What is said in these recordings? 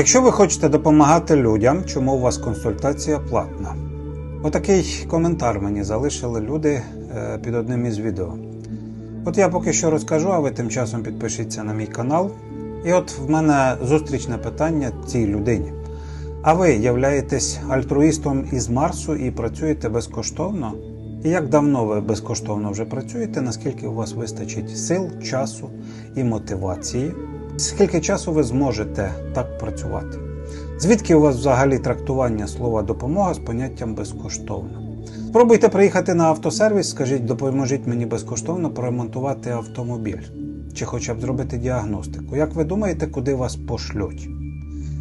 Якщо ви хочете допомагати людям, чому у вас консультація платна? Отакий коментар мені залишили люди е, під одним із відео. От я поки що розкажу, а ви тим часом підпишіться на мій канал. І от в мене зустрічне питання цій людині. А ви являєтесь альтруїстом із Марсу і працюєте безкоштовно? І як давно ви безкоштовно вже працюєте? Наскільки у вас вистачить сил, часу і мотивації? Скільки часу ви зможете так працювати? Звідки у вас взагалі трактування слова допомога з поняттям безкоштовно? Спробуйте приїхати на автосервіс, скажіть, допоможіть мені безкоштовно поремонтувати автомобіль чи хоча б зробити діагностику. Як ви думаєте, куди вас пошлють?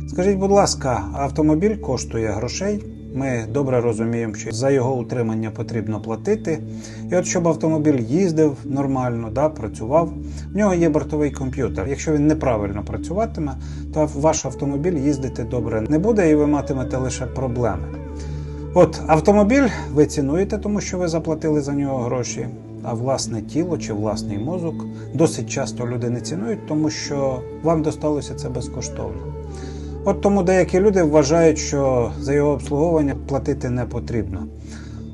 Скажіть, будь ласка, автомобіль коштує грошей. Ми добре розуміємо, що за його утримання потрібно платити. І от щоб автомобіль їздив нормально, да, працював, в нього є бортовий комп'ютер. Якщо він неправильно працюватиме, то ваш автомобіль їздити добре не буде і ви матимете лише проблеми. От автомобіль ви цінуєте, тому що ви заплатили за нього гроші, а власне тіло чи власний мозок досить часто люди не цінують, тому що вам досталося це безкоштовно. От тому деякі люди вважають, що за його обслуговування платити не потрібно.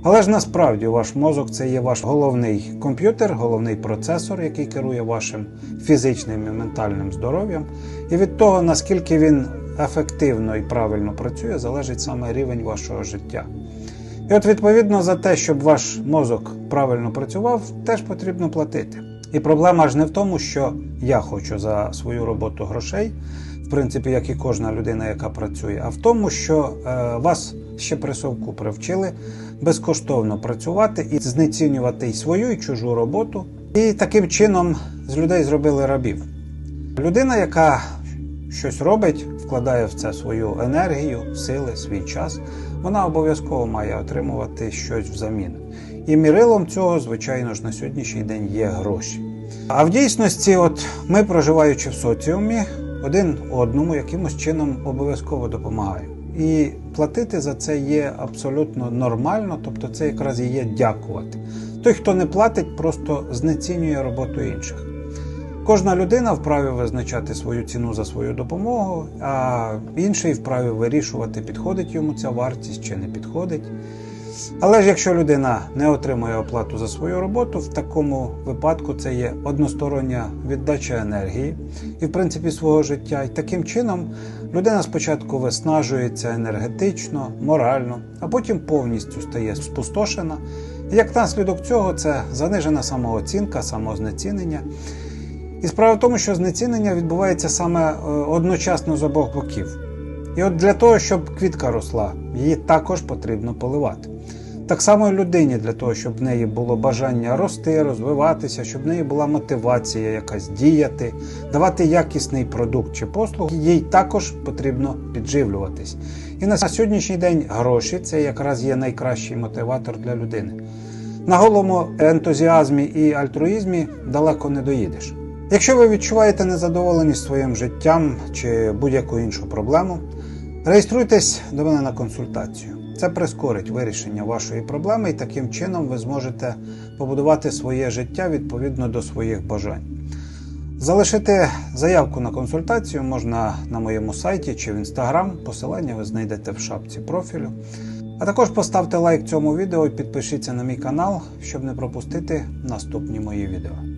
Але ж насправді ваш мозок це є ваш головний комп'ютер, головний процесор, який керує вашим фізичним і ментальним здоров'ям. І від того, наскільки він ефективно і правильно працює, залежить саме рівень вашого життя. І от, відповідно, за те, щоб ваш мозок правильно працював, теж потрібно платити. І проблема ж не в тому, що я хочу за свою роботу грошей, в принципі, як і кожна людина, яка працює, а в тому, що е, вас ще при совку привчили безкоштовно працювати і знецінювати і свою, і чужу роботу. І таким чином з людей зробили рабів. Людина, яка щось робить, вкладає в це свою енергію, сили, свій час, вона обов'язково має отримувати щось взамін. І мірилом цього, звичайно ж, на сьогоднішній день є гроші. А в дійсності, от ми, проживаючи в соціумі, один одному якимось чином обов'язково допомагаємо. І платити за це є абсолютно нормально, тобто це якраз і є дякувати. Той, хто не платить, просто знецінює роботу інших. Кожна людина вправі визначати свою ціну за свою допомогу, а інший вправі вирішувати, підходить йому ця вартість чи не підходить. Але ж якщо людина не отримує оплату за свою роботу, в такому випадку це є одностороння віддача енергії і, в принципі, свого життя. І таким чином людина спочатку виснажується енергетично, морально, а потім повністю стає спустошена. І як наслідок цього це занижена самооцінка, самознецінення. І справа в тому, що знецінення відбувається саме е, одночасно з обох боків. І от для того, щоб квітка росла, її також потрібно поливати. Так само і людині для того, щоб в неї було бажання рости, розвиватися, щоб в неї була мотивація якась діяти, давати якісний продукт чи послуг, їй також потрібно підживлюватись. І на сьогоднішній день гроші це якраз є найкращий мотиватор для людини. На голому ентузіазмі і альтруїзмі далеко не доїдеш. Якщо ви відчуваєте незадоволеність своїм життям чи будь-яку іншу проблему, реєструйтесь до мене на консультацію. Це прискорить вирішення вашої проблеми, і таким чином ви зможете побудувати своє життя відповідно до своїх бажань. Залишити заявку на консультацію можна на моєму сайті чи в інстаграм. Посилання ви знайдете в шапці профілю. А також поставте лайк цьому відео і підпишіться на мій канал, щоб не пропустити наступні мої відео.